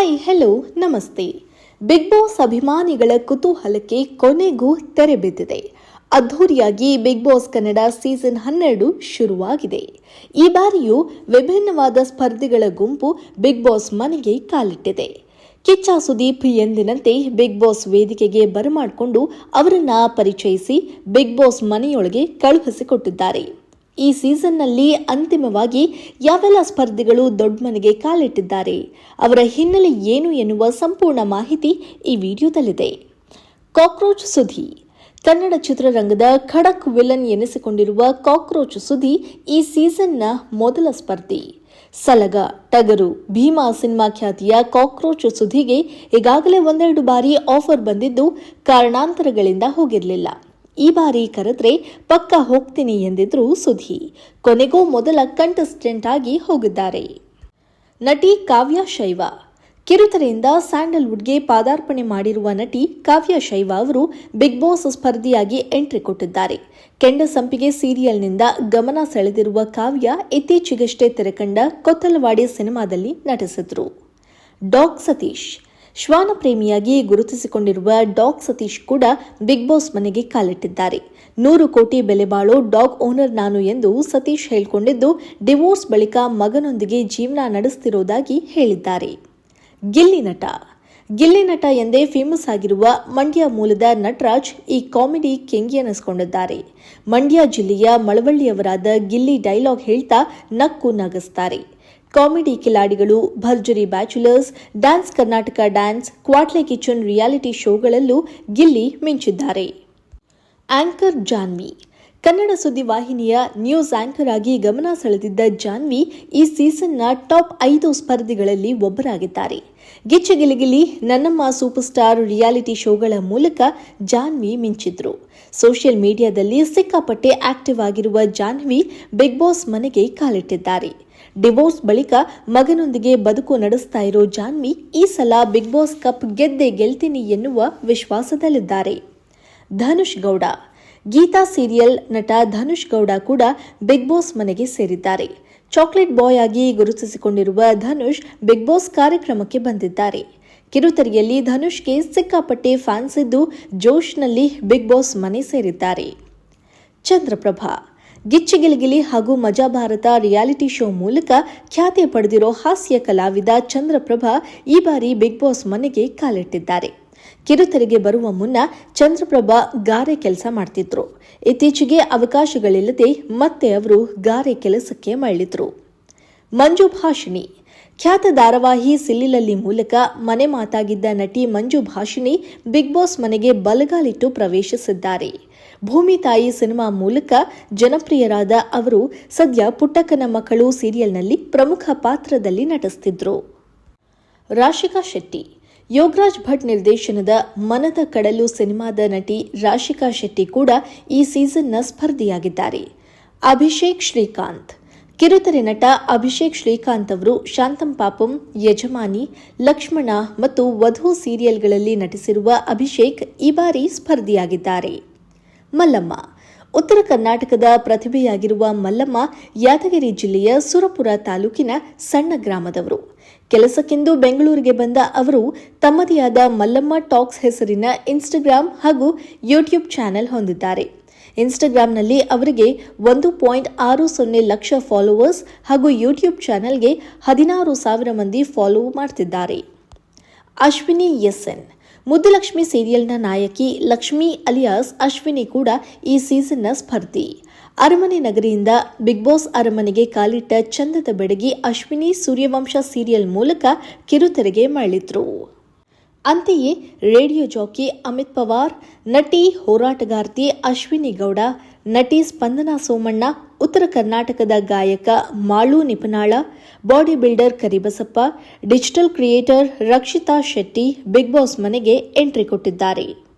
Hi hello ನಮಸ್ತೆ. Big boss ಅಭಿಮಾನಿಗಳ ಕುತೂಹಲಕ್ಕೆ ಕೊನೆಗೂ ತೆರೆ ಬಿದ್ದಿದೆ. ಅದ್ಧೂರಿಯಾಗಿ ಬಿಗ್ ಬಾಸ್ ಕನ್ನಡ ಸೀಸನ್ ಹನ್ನೆರಡು ಶುರುವಾಗಿದೆ. ಈ ಬಾರಿಯೂ ವಿಭಿನ್ನವಾದ ಸ್ಪರ್ಧಿಗಳ ಗುಂಪು ಬಿಗ್ ಬಾಸ್ ಮನೆಗೆ ಕಾಲಿಟ್ಟಿದೆ. ಕಿಚ್ಚ ಸುದೀಪ್ ಎಂದಿನಂತೆ ಬಿಗ್ ಬಾಸ್ ವೇದಿಕೆಗೆ ಬರಮಾಡಿಕೊಂಡು ಅವರನ್ನ ಪರಿಚಯಿಸಿ ಬಿಗ್ ಬಾಸ್ ಮನೆಯೊಳಗೆ ಕಳುಹಿಸಿಕೊಟ್ಟಿದ್ದಾರೆ. ಈ ಸೀಸನ್ನಲ್ಲಿ ಅಂತಿಮವಾಗಿ ಯಾವೆಲ್ಲ ಸ್ಪರ್ಧಿಗಳು ದೊಡ್ಡ ಮನೆಗೆ ಕಾಲಿಟ್ಟಿದ್ದಾರೆ, ಅವರ ಹಿನ್ನೆಲೆ ಏನು ಎನ್ನುವ ಸಂಪೂರ್ಣ ಮಾಹಿತಿ ಈ ವಿಡಿಯೋದಲ್ಲಿದೆ. ಕಾಕ್ರೋಚ್ ಸುದ್ದಿ ಕನ್ನಡ ಚಿತ್ರರಂಗದ ಖಡಕ್ ವಿಲನ್ ಎನಿಸಿಕೊಂಡಿರುವ ಕಾಕ್ರೋಚ್ ಸುದ್ದಿ ಈ ಸೀಸನ್ನ ಮೊದಲ ಸ್ಪರ್ಧಿ. ಸಲಗ, ಟಗರು, ಭೀಮಾ ಸಿನಿಮಾ ಖ್ಯಾತಿಯ ಕಾಕ್ರೋಚ್ ಸುದ್ದಿಗೆ ಈಗಾಗಲೇ ಒಂದೆರಡು ಬಾರಿ ಆಫರ್ ಬಂದಿದ್ದು ಕಾರಣಾಂತರಗಳಿಂದ ಹೋಗಿರಲಿಲ್ಲ. ಈ ಬಾರಿ ಕರೆದ್ರೆ ಪಕ್ಕ ಹೋಗ್ತೀನಿ ಎಂದಿದ್ರು ಸುಧಿ. ಕೊನೆಗೂ ಮೊದಲ ಕಂಟೆಸ್ಟೆಂಟ್ ಆಗಿ ಹೋಗಿದ್ದಾರೆ. ನಟಿ ಕಾವ್ಯ ಶೈವ. ಕಿರುತೆರೆಯಿಂದ ಸ್ಯಾಂಡಲ್ವುಡ್ಗೆ ಪಾದಾರ್ಪಣೆ ಮಾಡಿರುವ ನಟಿ ಕಾವ್ಯ ಶೈವ ಅವರು ಬಿಗ್ ಬಾಸ್ ಸ್ಪರ್ಧಿಯಾಗಿ ಎಂಟ್ರಿ ಕೊಟ್ಟಿದ್ದಾರೆ. ಕೆಂಡ ಸಂಪಿಗೆ ಸೀರಿಯಲ್ನಿಂದ ಗಮನ ಸೆಳೆದಿರುವ ಕಾವ್ಯ ಇತ್ತೀಚೆಗಷ್ಟೇ ತೆರೆಕಂಡ ಕೊತ್ತಲವಾಡಿ ಸಿನಿಮಾದಲ್ಲಿ ನಟಿಸಿದ್ರು. ಡಾಕ್ ಸತೀಶ್. ಶ್ವಾನ ಪ್ರೇಮಿಯಾಗಿ ಗುರುತಿಸಿಕೊಂಡಿರುವ ಡಾಗ್ ಸತೀಶ್ ಕೂಡ ಬಿಗ್ ಬಾಸ್ ಮನೆಗೆ ಕಾಲಿಟ್ಟಿದ್ದಾರೆ. ನೂರು ಕೋಟಿ ಬೆಲೆ ಬಾಳೋ ಡಾಗ್ ಓನರ್ ನಾನು ಎಂದು ಸತೀಶ್ ಹೇಳಿಕೊಂಡಿದ್ದು, ಡಿವೋರ್ಸ್ ಬಳಿಕ ಮಗನೊಂದಿಗೆ ಜೀವನ ನಡೆಸುತ್ತಿರುವುದಾಗಿ ಹೇಳಿದ್ದಾರೆ. ಗಿಲ್ಲಿ ನಟ. ಗಿಲ್ಲಿ ನಟ ಎಂದೇ ಫೇಮಸ್ ಆಗಿರುವ ಮಂಡ್ಯ ಮೂಲದ ನಟರಾಜ್ ಈ ಕಾಮಿಡಿ ಕೆಂಗಿ ಅನಿಸಿಕೊಂಡಿದ್ದಾರೆ ಮಂಡ್ಯ ಜಿಲ್ಲೆಯ ಮಳವಳ್ಳಿಯವರಾದ ಗಿಲ್ಲಿ ಡೈಲಾಗ್ ಹೇಳ್ತಾ ನಕ್ಕು ನಗಿಸ್ತಾರೆ. ಕಾಮಿಡಿ ಕಿಲಾಡಿಗಳು, ಭರ್ಜರಿ bachelors, dance Karnataka dance, ಕ್ವಾಟ್ಲೆ kitchen reality ಶೋಗಳಲ್ಲೂ ಗಿಲ್ಲಿ ಮಿಂಚಿದ್ದಾರೆ. ಆಂಕರ್ ಜಾನ್ವಿ. ಕನ್ನಡ ಸುದ್ದಿ ವಾಹಿನಿಯ ನ್ಯೂಸ್ ಆಂಕರ್ ಆಗಿ ಗಮನ ಸೆಳೆದಿದ್ದ ಜಾನ್ವಿ ಈ ಸೀಸನ್ನ ಟಾಪ್ ಐದು ಸ್ಪರ್ಧಿಗಳಲ್ಲಿ ಒಬ್ಬರಾಗಿದ್ದಾರೆ. ಗಿಚ್ಚಗಿಲಿಗಿಲಿ ನನ್ನಮ್ಮ ಸೂಪರ್ ಸ್ಟಾರ್ ರಿಯಾಲಿಟಿ ಶೋಗಳ ಮೂಲಕ ಜಾನ್ವಿ ಮಿಂಚಿದ್ರು. ಸೋಷಿಯಲ್ ಮೀಡಿಯಾದಲ್ಲಿ ಸಿಕ್ಕಾಪಟ್ಟೆ ಆಕ್ಟಿವ್ ಆಗಿರುವ ಜಾನ್ವಿ ಬಿಗ್ ಬಾಸ್ ಮನೆಗೆ ಕಾಲಿಟ್ಟಿದ್ದಾರೆ. ಡಿವೋರ್ಸ್ ಬಳಿಕ ಮಗನೊಂದಿಗೆ ಬದುಕು ನಡೆಸ್ತಾ ಇರೋ ಜಾನ್ವಿ ಈ ಸಲ ಬಿಗ್ ಬಾಸ್ ಕಪ್ ಗೆದ್ದೆ ಗೆಲ್ತೀನಿ ಎನ್ನುವ ವಿಶ್ವಾಸದಲ್ಲಿದ್ದಾರೆ. ಧನುಷ್ ಗೌಡ. ಗೀತಾ ಸೀರಿಯಲ್ ನಟ ಧನುಷ್ ಗೌಡ ಕೂಡ ಬಿಗ್ ಬಾಸ್ ಮನೆಗೆ ಸೇರಿದ್ದಾರೆ. ಚಾಕ್ಲೇಟ್ ಬಾಯ್ ಆಗಿ ಗುರುತಿಸಿಕೊಂಡಿರುವ ಧನುಷ್ ಬಿಗ್ ಬಾಸ್ ಕಾರ್ಯಕ್ರಮಕ್ಕೆ ಬಂದಿದ್ದಾರೆ. ಕಿರುತೆರೆಯಲ್ಲಿ ಧನುಷ್ಗೆ ಸಿಕ್ಕಾಪಟ್ಟೆ ಫ್ಯಾನ್ಸ್ ಇದ್ದು ಜೋಶ್ನಲ್ಲಿ ಬಿಗ್ ಬಾಸ್ ಮನೆ ಸೇರಿದ್ದಾರೆ. ಚಂದ್ರಪ್ರಭಾ. ಗಿಚ್ಚಿಗಿಲಿಗಿಲಿ ಹಾಗೂ ಮಜಾ ಭಾರತ ರಿಯಾಲಿಟಿ ಶೋ ಮೂಲಕ ಖ್ಯಾತಿ ಪಡೆದಿರೋ ಹಾಸ್ಯ ಕಲಾವಿದ ಚಂದ್ರಪ್ರಭಾ ಈ ಬಾರಿ ಬಿಗ್ ಬಾಸ್ ಮನೆಗೆ ಕಾಲಿಟ್ಟಿದ್ದಾರೆ. ಕಿರುತೆರೆಗೆ ಬರುವ ಮುನ್ನ ಚಂದ್ರಪ್ರಭಾ ಗಾರೆ ಕೆಲಸ ಮಾಡ್ತಿದ್ರು. ಇತ್ತೀಚೆಗೆ ಅವಕಾಶಗಳಿಲ್ಲದೆ ಮತ್ತೆ ಅವರು ಗಾರೆ ಕೆಲಸಕ್ಕೆ ಮರಳಿದ್ರು. ಮಂಜು ಭಾಷಿಣಿ ಖ್ಯಾತ ಧಾರಾವಾಹಿ ಸಿಲ್ಲಿಲಲ್ಲಿ ಮೂಲಕ ಮನೆ ಮಾತಾಗಿದ್ದ ನಟಿ ಮಂಜು ಭಾಷಿಣಿ ಬಿಗ್ ಬಾಸ್ ಮನೆಗೆ ಬಲಗಾಲಿಟ್ಟು ಪ್ರವೇಶಿಸಿದ್ದಾರೆ. ಭೂಮಿ ತಾಯಿ ಸಿನಿಮಾ ಮೂಲಕ ಜನಪ್ರಿಯರಾದ ಅವರು ಸದ್ಯ ಪುಟ್ಟಕ್ಕನ ಮಕ್ಕಳು ಸೀರಿಯಲ್ನಲ್ಲಿ ಪ್ರಮುಖ ಪಾತ್ರದಲ್ಲಿ ನಟಿಸುತ್ತಿದ್ದರು ರಾಶಿಕಾ ಶೆಟ್ಟಿ, ಯೋಗರಾಜ್ ಭಟ್ ನಿರ್ದೇಶನದ ಮನದ ಕಡಲು ಸಿನಿಮಾದ ನಟಿ ರಾಶಿಕಾ ಶೆಟ್ಟಿ ಕೂಡ ಈ ಸೀಸನ್ನ ಸ್ಪರ್ಧಿಯಾಗಿದ್ದಾರೆ. ಅಭಿಷೇಕ್ ಶ್ರೀಕಾಂತ್ ಕಿರುತೆರೆ ನಟ ಅಭಿಷೇಕ್ ಶ್ರೀಕಾಂತ್ ಅವರು ಶಾಂತಂ ಪಾಪಂ, ಯಜಮಾನಿ, ಲಕ್ಷ್ಮಣ ಮತ್ತು ವಧು ಸೀರಿಯಲ್ಗಳಲ್ಲಿ ನಟಿಸಿರುವ ಅಭಿಷೇಕ್ ಈ ಬಾರಿ ಸ್ಪರ್ಧಿಯಾಗಿದ್ದಾರೆ. ಮಲ್ಲಮ್ಮ. ಉತ್ತರ ಕರ್ನಾಟಕದ ಪ್ರತಿಭೆಯಾಗಿರುವ ಮಲ್ಲಮ್ಮ ಯಾದಗಿರಿ ಜಿಲ್ಲೆಯ ಸುರಪುರ ತಾಲೂಕಿನ ಸಣ್ಣ ಗ್ರಾಮದವರು. ಕೆಲಸಕ್ಕೆಂದು ಬೆಂಗಳೂರಿಗೆ ಬಂದ ಅವರು ತಮ್ಮದೇ ಆದ ಮಲ್ಲಮ್ಮ ಟಾಕ್ಸ್ ಹೆಸರಿನ ಇನ್ಸ್ಟಾಗ್ರಾಂ ಹಾಗೂ ಯೂಟ್ಯೂಬ್ ಚಾನೆಲ್ ಹೊಂದಿದ್ದಾರೆ. ಇನ್ಸ್ಟಾಗ್ರಾಂನಲ್ಲಿ ಅವರಿಗೆ ಒಂದು ಪಾಯಿಂಟ್ ಆರು ಸೊನ್ನೆ ಲಕ್ಷ ಫಾಲೋವರ್ಸ್ ಹಾಗೂ ಯೂಟ್ಯೂಬ್ ಚಾನೆಲ್ಗೆ ಹದಿನಾರು ಸಾವಿರ ಮಂದಿ ಫಾಲೋ ಮಾಡ್ತಿದ್ದಾರೆ. ಅಶ್ವಿನಿ ಎಸ್ ಎನ್ ಮುದ್ದುಲಕ್ಷ್ಮಿ ಸೀರಿಯಲ್ನ ನಾಯಕಿ ಲಕ್ಷ್ಮಿ ಅಲಿಯಾಸ್ ಅಶ್ವಿನಿ ಕೂಡ ಈ ಸೀಸನ್ನ ಸ್ಪರ್ಧಿ. ಅರಮನೆ ನಗರಿಯಿಂದ ಬಿಗ್ ಬಾಸ್ ಅರಮನೆಗೆ ಕಾಲಿಟ್ಟ ಚಂದದ ಬೆಡಗಿ ಅಶ್ವಿನಿ ಸೂರ್ಯವಂಶ ಸೀರಿಯಲ್ ಮೂಲಕ ಕಿರುತೆರೆಗೆ ಮರಳಿದ್ರು. ಅಂತೆಯೇ ರೇಡಿಯೋ ಜಾಕಿ ಅಮಿತ್ ಪವಾರ್, ನಟಿ ಹೋರಾಟಗಾರ್ತಿ ಅಶ್ವಿನಿ ಗೌಡ, ನಟಿ ಸ್ಪಂದನಾ ಸೋಮಣ್ಣ, ಉತ್ತರ ಕರ್ನಾಟಕದ ಗಾಯಕ Malu Nipanal, body builder Karibasappa, digital creator Rakshitha Shetty, big boss ಮನೆಗೆ ಎಂಟ್ರಿ ಕೊಟ್ಟಿದ್ದಾರೆ.